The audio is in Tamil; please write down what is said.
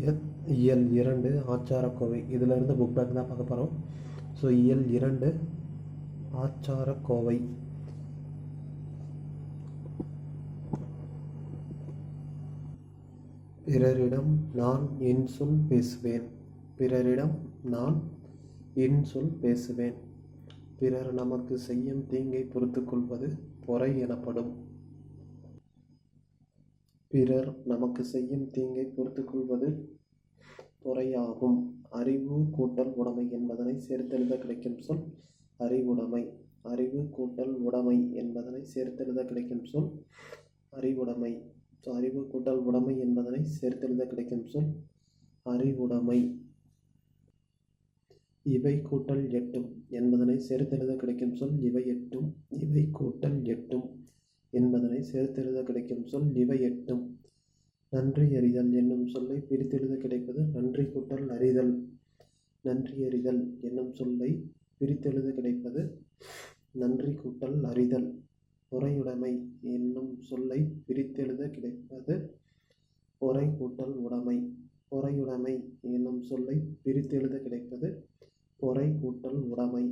எத் இயல் இரண்டு ஆச்சாரக்கோவை. இதிலிருந்து புக் பேக் தான் பார்க்க போகிறோம் ஸோ இயல் இரண்டு ஆச்சாரக்கோவை. பிறரிடம் நான் இன்சொல் பேசுவேன். பிறரிடம் நான் இன்சொல் பேசுவேன். பிறர் நமக்கு செய்யும் தீங்கை பொறுத்துக்கொள்வது பொறை எனப்படும். பிறர் நமக்கு செய்யும் தீங்கை பொறுத்துக்கொள்வது பொறையாகும் அறிவு கூட்டல் உடைமை என்பதனை சேர்த்தெழுத கிடைக்கும் சொல் அறிவுடைமை. அறிவு கூட்டல் உடைமை என்பதனை சேர்த்தெழுத கிடைக்கும் சொல் அறிவுடைமை. ஸோ அறிவு கூட்டல் உடைமை என்பதனை சேர்த்தெழுத கிடைக்கும் சொல் அறிவுடைமை. இவை கூட்டல் எட்டும் என்பதனை சேர்த்தெழுத கிடைக்கும் சொல் இவை எட்டும். இவை கூட்டல் எட்டும். என்பதனை சேர்த்தெழுத கிடைக்கும் சொல் இவை எட்டும். நன்றி அறிதல் என்னும் சொல்லை பிரித்தெழுத கிடைப்பது நன்றி கூட்டல் அறிதல் நன்றி அறிதல் என்னும் சொல்லை பிரித்தெழுத கிடைப்பது நன்றி கூட்டல் அறிதல் பொறையுடைமை என்னும் சொல்லை பிரித்தெழுத கிடைப்பது பொறை கூட்டல் உடைமை. பொறையுடைமை என்னும் சொல்லை பிரித்தெழுத கிடைப்பது பொறை கூட்டல் உடைமை.